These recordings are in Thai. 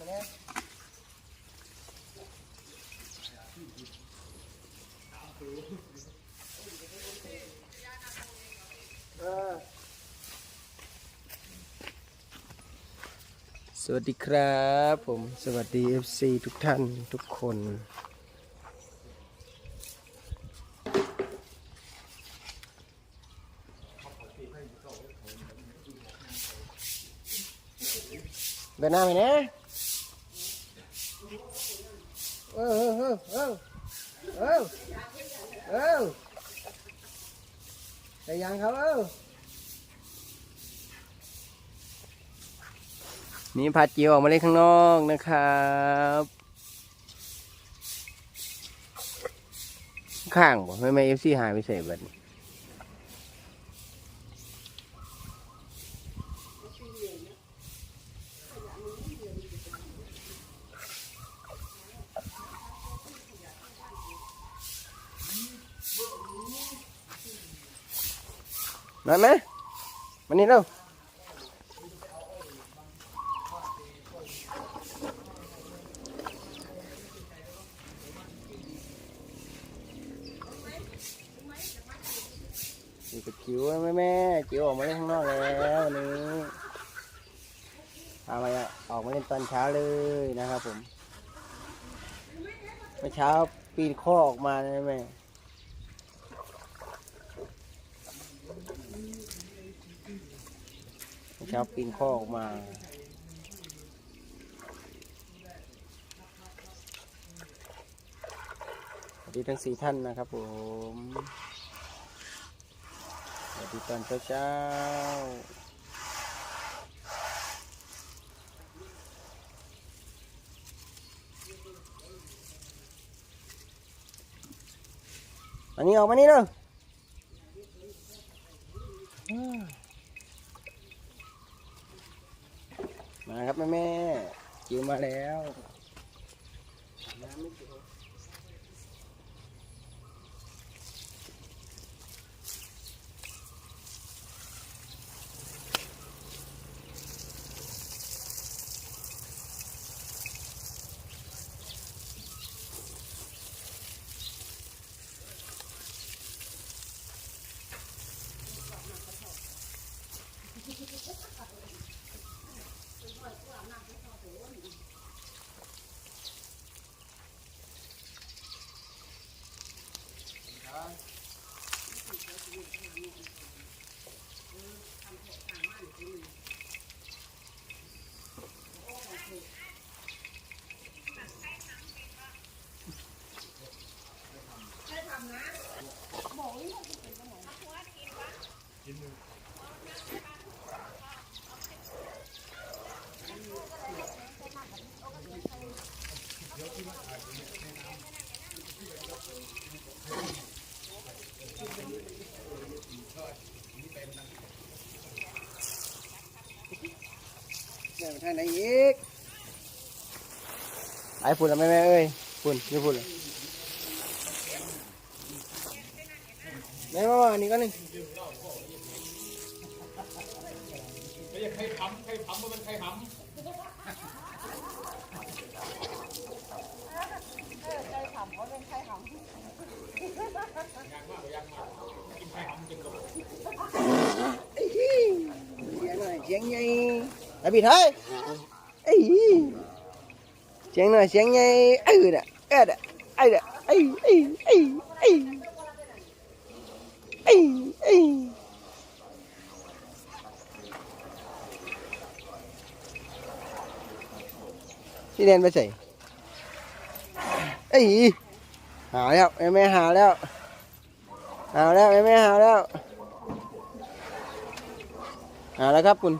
มาเนี่ยเออสวัสดีครับผมสวัสดี FC ทุกท่านทุกคน เดินหน้าไปนะ เออเออเออเออเออแต่ยังครับเออนี่พาจิวออกมาเล่นข้างนอกนะครับ ข้างบ่ไม่ไม่เอฟซีหายไปเส่บัดนี้ มาไหมมานี่เร็วนี่ก็จิ๋วแม่แม่จิ๋วออกมาเล่นข้างนอกแล้ววันนี้พามาออกมาเล่นตอนเช้าเลยนะครับผมเมื่อเช้าปีนข้อออกมานะแม่ เช้าปีนข้อออกมา สวัสดีทั้งสี่ท่านนะครับผม สวัสดีตอนเช้าเช้าอันนี้ออกมานี่เนะมาครับแม่แม่จิวมาแล้ว ไปทางไหนอีกไอ้ฝุ่นแล้วแม่แม่เอ้ยฝุ่นนี่ฝุ่นแม่มาว่านี่ก็นี่เสียงหน่อยเสียงใหญ่ ไอ้พี่ไทยไอ้เสียงหน่อยเสียงใหญ่เออน่ะเออน่ะไอ้น่ะไอ้ไอ้ไอ้ไอ้ไอ้ไอ้พี่เดนไปใส่ไอ้หาแล้วแม่แม่หาแล้วหาแล้วแม่แม่หาแล้วเอาละครับคุณ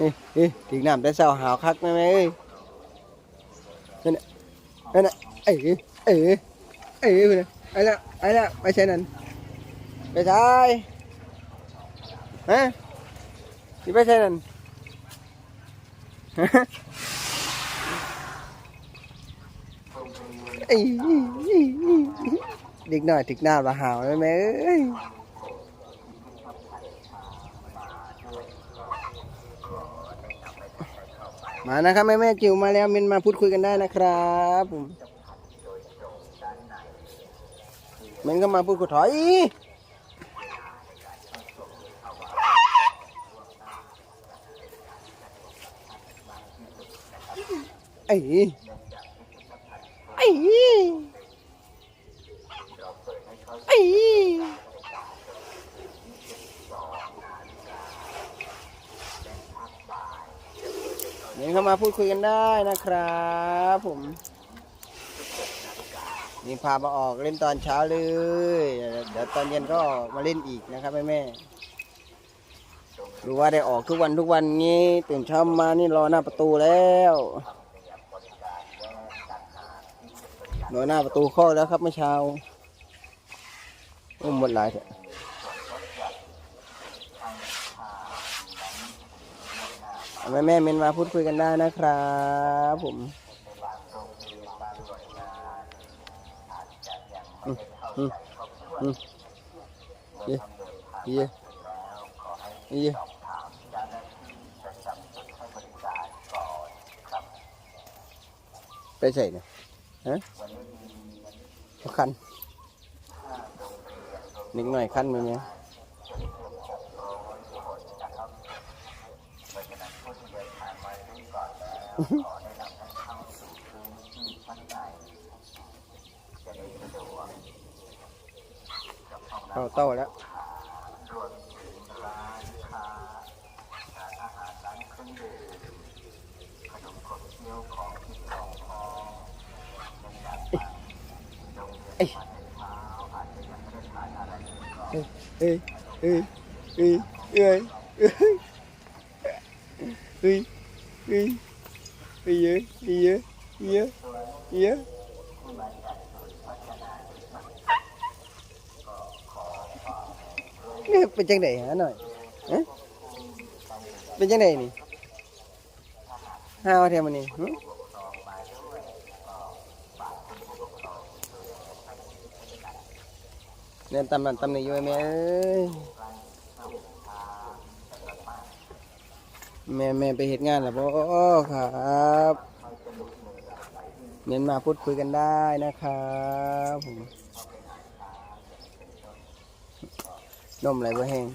นี่นี่ถึงน้ำแต่เศร้าหาวคักไหมเอ้ยนั่นน่ะนั่นน่ะเอ้ยเอ้ยเอ้ยคุณน่ะไอ้ละไอ้ละไปใช่นั่นไปใช่ฮะที่ไปใช่นั่นฮะเด็กหน้อยถึกหน้าละหาวเลยแม่เอ้ย มานะครับแม่แม่ๆจิ๋วมาแล้วมินมาพูดคุยกันได้นะครับผมมินก็มาพูดคุยถอยไอ้ไอ้ไอ้เดี๋ยวเข้ามา พูดคุยกันได้นะครับผมนี่พามาออกเล่นตอนเช้าเลย เดี๋ยวตอนเย็นก็มาเล่นอีกนะครับแม่แม่รู้ว่าได้ออกทุกวันทุกวันนี้ตื่นเช้ามานี่รอหน้าประตูแล้วรอหน้าประตูข้อแล้วครับเมื่อเช้าโอ้หมดหลายเถอะเอา แม่แม่เมนมาพูดคุยกันได้นะครับผมอืมอืมอืมเยอะเยอะเยอะไปใส่เนี่ยฮะคันนิดหน่อยคันมั้ยเนี่ย เข้าเต้าแล้วเอ้ยเอ้ยเอ้ยเอ้ยเอ้ยเอ้ยเอ้ย iya iya iya iya bên chân này hả nội? Hả? Bên chân này nè. Hao theo mình nè nên tâm là tâm này vui em ơi. แม่แม่ไปเหตุงานแล้วบ่ครับเน้นมาพูดคุยกันได้นะครับผมนมอะไรบ่แห้ง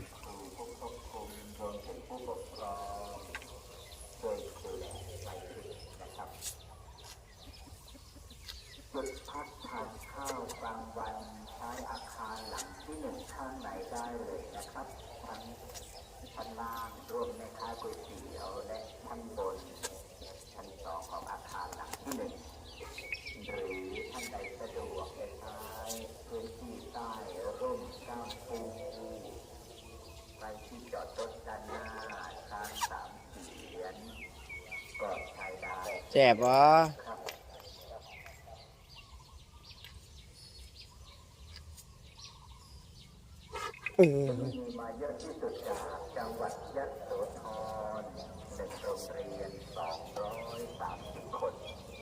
แจ็บวะเออ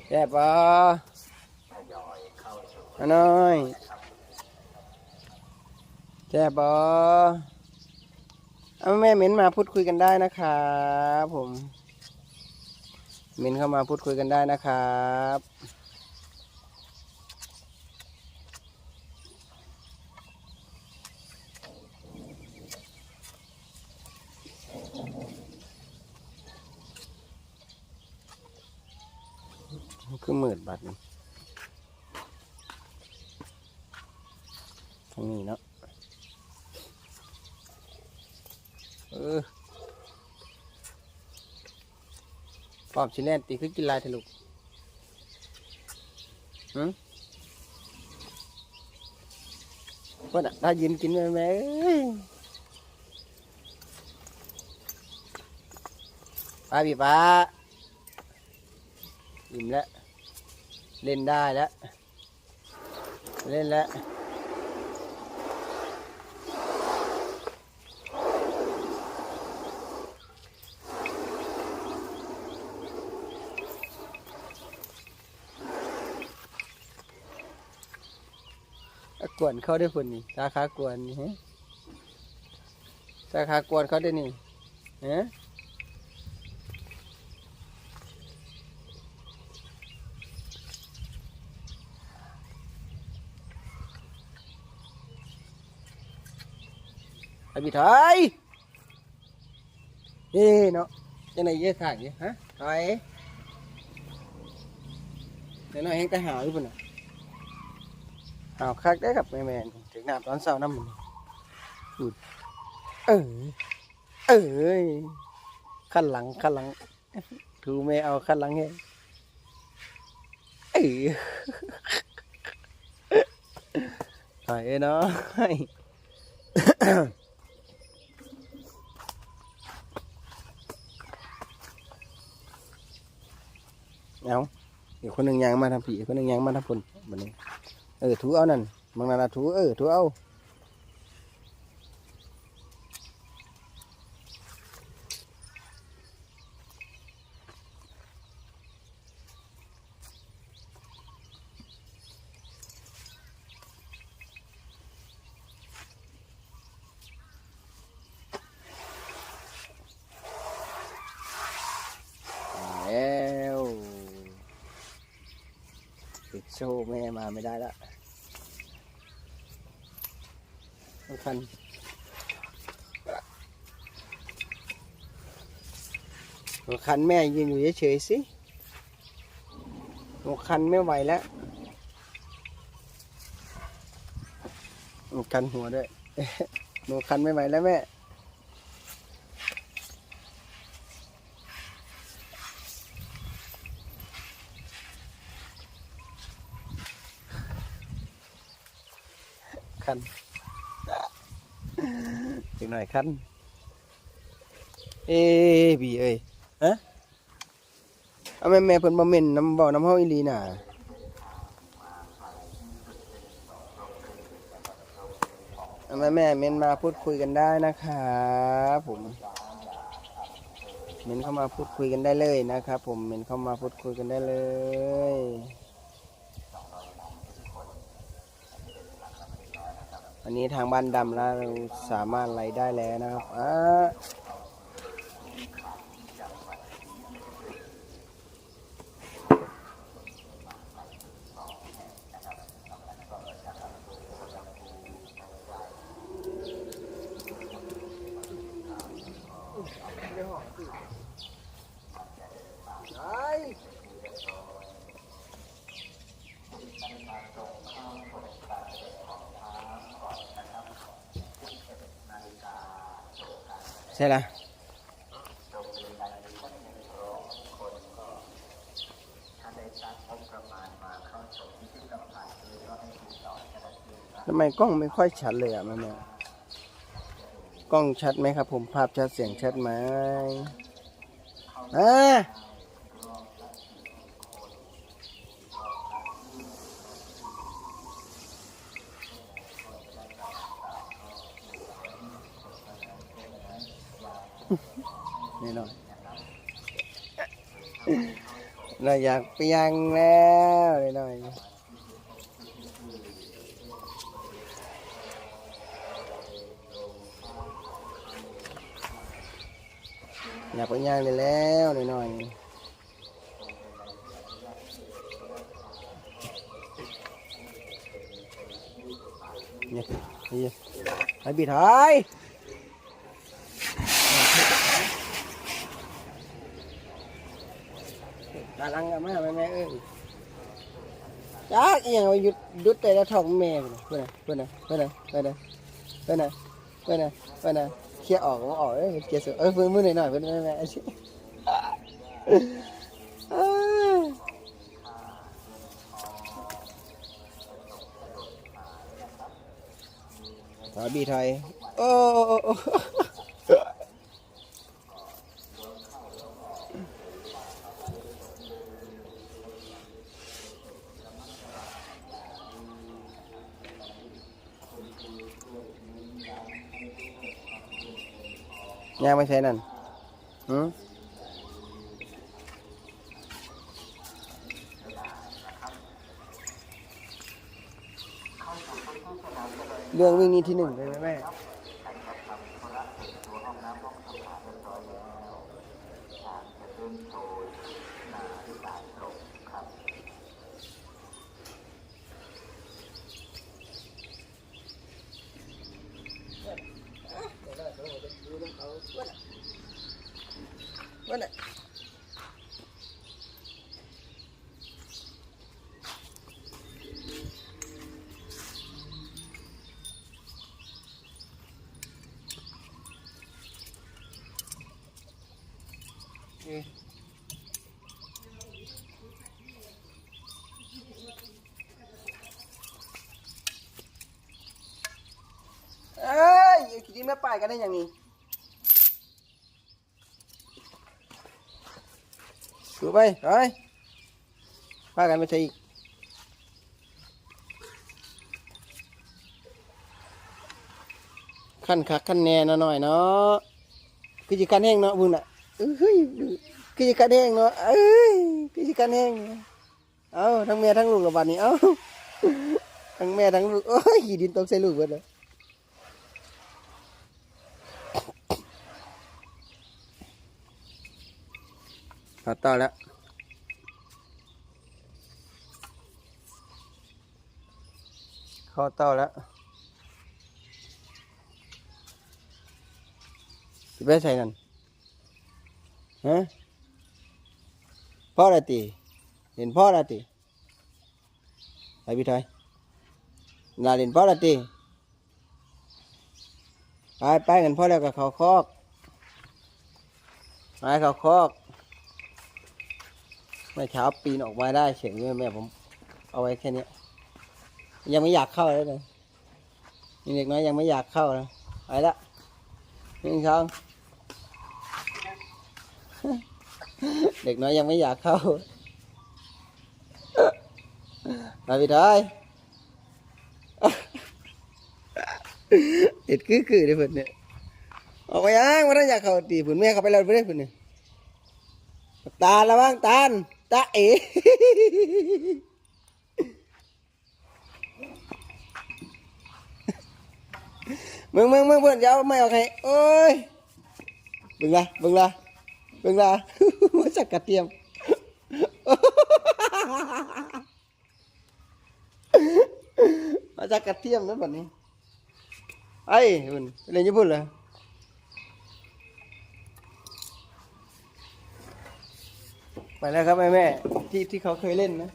แจ็บวะอันน้อยแจ็บวะเอาแม่เม็นมาพูดคุยกันได้นะครับผม เมนเข้ามาพูดคุยกันได้นะครับคือหมื่นบาทนี่ทางนี้เนาะเออ ปอบชิแลนตีคือกินลายทะลุหืมเพื่อนอะถ้ายินกินไหมแม่ป้าพี่ป้าอิ่มแล้ว เล่นได้แล้ว เล่นแล้ว กวนเขาได้ผลนี่สาขากวนนี่ฮะสาขากวนเขาได้นี่ฮะไอ้พี่ถอยเฮ้เนาะจังไหนเยอะขนาดนี้ฮะถอยเดี๋ยวน่อยให้แต่หาวอยู่ปุ่นน่ะ เอาคักได้กับแม่แม่ถึงน้ำตอนเช้าน้ำมันพูดเออเอ้ยขั้นหลังขั้นหลังถูแม่เอาขั้นหลังไงเออถอยเนาะเอาอีกคนหนึ่งยางมาทำผีคนหนึ่งยางมาทำผลบันนี้เออถูเอานั่นบางน ở thú ao nè bằng là, là thú ở ừ, thú ao. โชว์แม่มาไม่ได้แล้ว คันแม่ยืนอยู่เฉยๆสิรถคันไม่ไหวแล้วรถคันหัวด้วยรถคันไม่ไหวแล้วแม่คันอีกหน่อยคันเอ้บีเอ้ย ฮะเอาแม่แม่เพิ่นบ่เม่นน้ำบ่น้ำเฮาอีหลีน่ะเอาแม่แม่เม่นมาพูดคุยกันได้นะครับผมเม่นเข้ามาพูดคุยกันได้เลยนะครับผมเม่นเข้ามาพูดคุยกันได้เลยอันนี้ทางบ้านดำแล้วเราสามารถไล่ได้แล้วนะครับอ่า ช่ละทำไมกล้องไม่ค่อยชัดเลยอะแม่แม่กล้องชัดไหมครับ ผมภาพชัดเสียงชัดไหมอ่าแน่นอน เราอยากไปยังแล้วแน่นอนอยากไปย่างเลยแล้วแน่นอนเนี่ยนี่ไอ้บีถอย อยังว่ยุดหยุดแต่ละท้องแม่พุ่นน่ะพุ่นน่ะพุ่นน่ะพุ่นน่ะพุ่นน่ะพุ่นน่ะพุ่นน่ะเคลียร์ออกบ่ออกเอ้เคลียสุดเอ้ยพื่อนเมื่อหน่อยๆเพื่อนแม่สวัสดีไทยโอ้ ย่างไม่ใช่นั่นหืมเรื่องวิ่งนี้ที่หนึ่งเลยไหมแม่ เอ้ยจริงๆไม่ไปกันได้ย่างนี้ดูไปไปพากันไปใช่อีกขั้นคักขั้นแน่นหน่อยเนาะคือจะกันแห้งเนาะบุญอะ เอ้ยคือจะกันแห้งเนาะเอ้ยคือจะกันแห้งเอาทั้งแม่ทั้งลูกระบาดนี้เอาทั้งแม่ทั้งลูกโอ้ยดินตกใส่ลูกเบิดเลยเอาต่อแล้วเข้าต้าแล้วจะไปใส่นั่น ฮะพ่ออะตีเห็นพ่ออะตีไปพี่ไทยนาเห็นพ่ออะตีไปไปกันพ่อแล้วกับเขาคอกไปเขาคอกเมื่อเช้าปีนออกมาได้เฉยแม่แม่ผมเอาไว้แค่นี้ยังไม่อยากเข้าเลยนะเด็กน้อยยังไม่อยากเข้านะไปละหนึ่งสอง เด็กน้อยยังไม่อยากเข้ามาพี่ทอยเอ็ดคือคือเด้เพิ่นเนี่ยออกไปยังมาได้อยากเข้าตีผุนแม่เข้าไปแล้วไปได้เพิ่นเนี่ยตาละบ้างตาลตาเอ๋มึงมึงมึงเพื่อนจะเอาไม่เอาใครโอ้ยบึงละบึงละ บึงละมาจากกระเทียมมาจากกระเทียมนั่นแบบนี้ไอ้คุณเรียนญี่ปุ่นเหรอไปแล้วครับแม่แม่ที่ที่เขาเคยเล่นนะ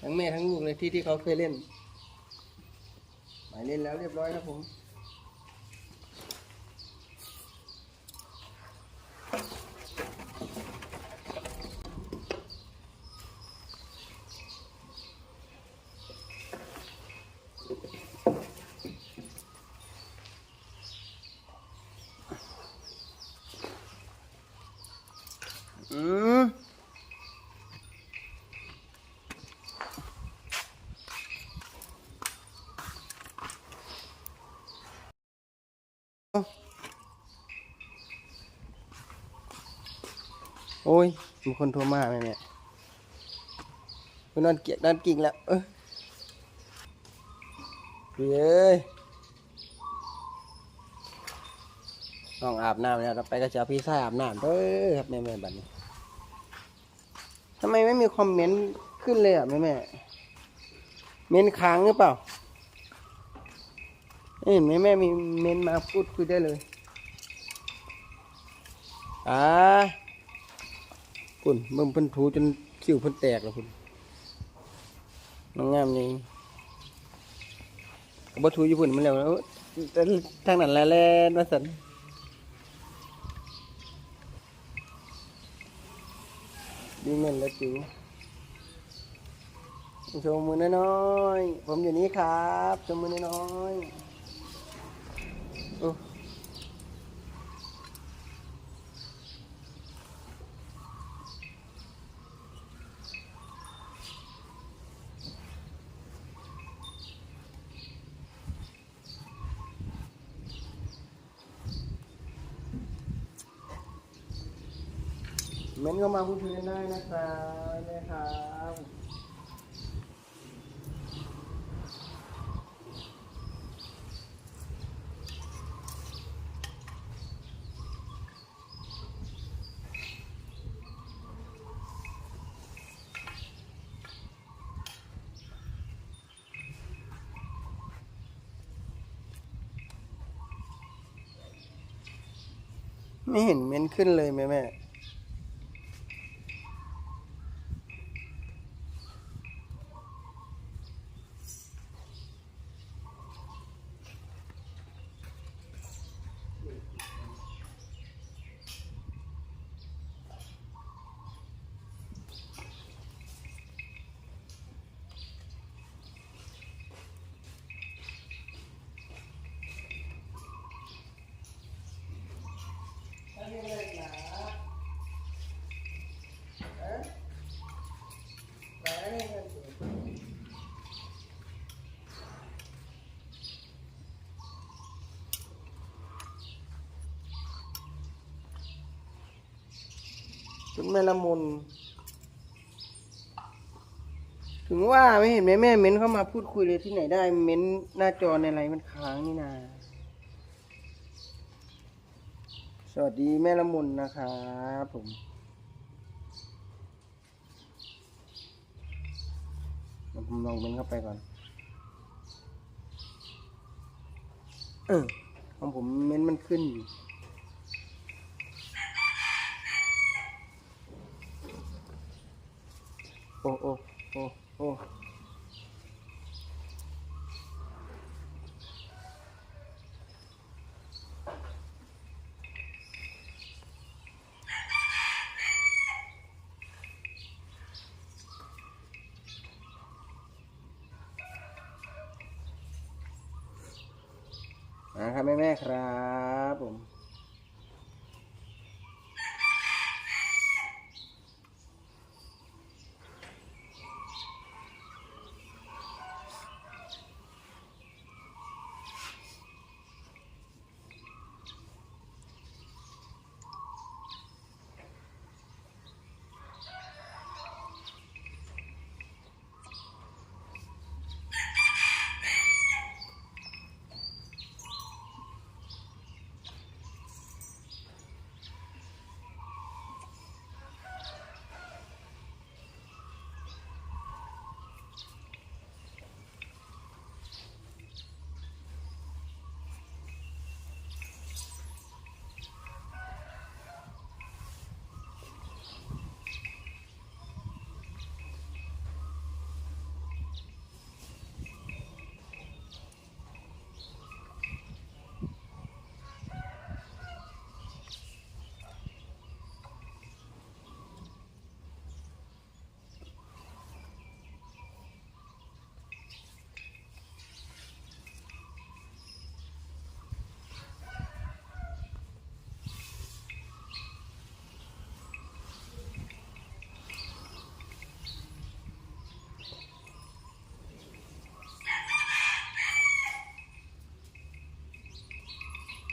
ทั้งแม่ทั้งลูกเลยที่ที่เขาเคยเล่นไปเล่นแล้วเรียบร้อยครับผม โอ้ย มีคนโทรมาแม่เนี่ยนอนเกียกนอนกิ่งแล้ว เออเอ้ยต้องอาบน้ำแล้วเราไปกระเจ้าพี่ชายอาบน้ำเด้อครับแม่แม่บัดนี้ทำไมไม่มีคอมเมนต์ขึ้นเลยอะแม่แม่เมนค้างหรือเปล่าเอ้ยแม่แม่มีเมนมาพูดคุยได้เลยอ่า คุณมึงเพิ่นถูจนคิ้วเพิ่นแตกแล้วคุณน้องงามนี่ก็บ่ถูอยู่พุ่นมันแล้วเอ้อแต่ทางนั้นแหละแลนว่าซั่นดีเงินแล้วจิ๋วชว์มือน้อยๆผมอยู่นี่ครับชว์มือน้อยๆโอ้ ก็มาพูดคุยกันได้นะครับนะครับไม่เห็นเม้นขึ้นเลยแม่แม่ คุณแม่ละมุน ถึงว่าไม่เห็นแม่แม่เม้นเข้ามาพูดคุยเลยที่ไหนได้ เม้นหน้าจอในไรมันค้างนี่นาสวัสดีแม่ละมุนนะครับผมผมลองเม้นเข้าไปก่อน เออของผมเม้นมันขึ้นอยู่ อ้โอ้โอ้โอ้นะครับแม่แม่ครับผม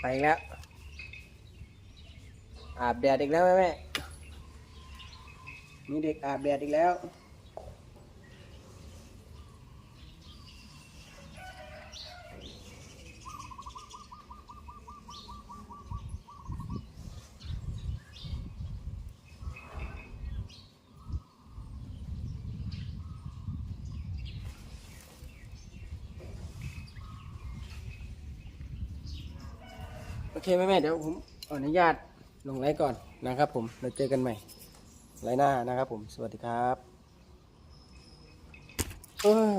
ไปอีกแล้ว อาบแดดอีกแล้วแม่แม่มีเด็กอาบแดดอีกแล้ว เคแม่แม่เดี๋ยวผมขออนุญาตลงไลฟ์ก่อนนะครับ ผมเราเจอกันใหม่ไลฟ์หน้านะครับ ผมสวัสดีครับเออ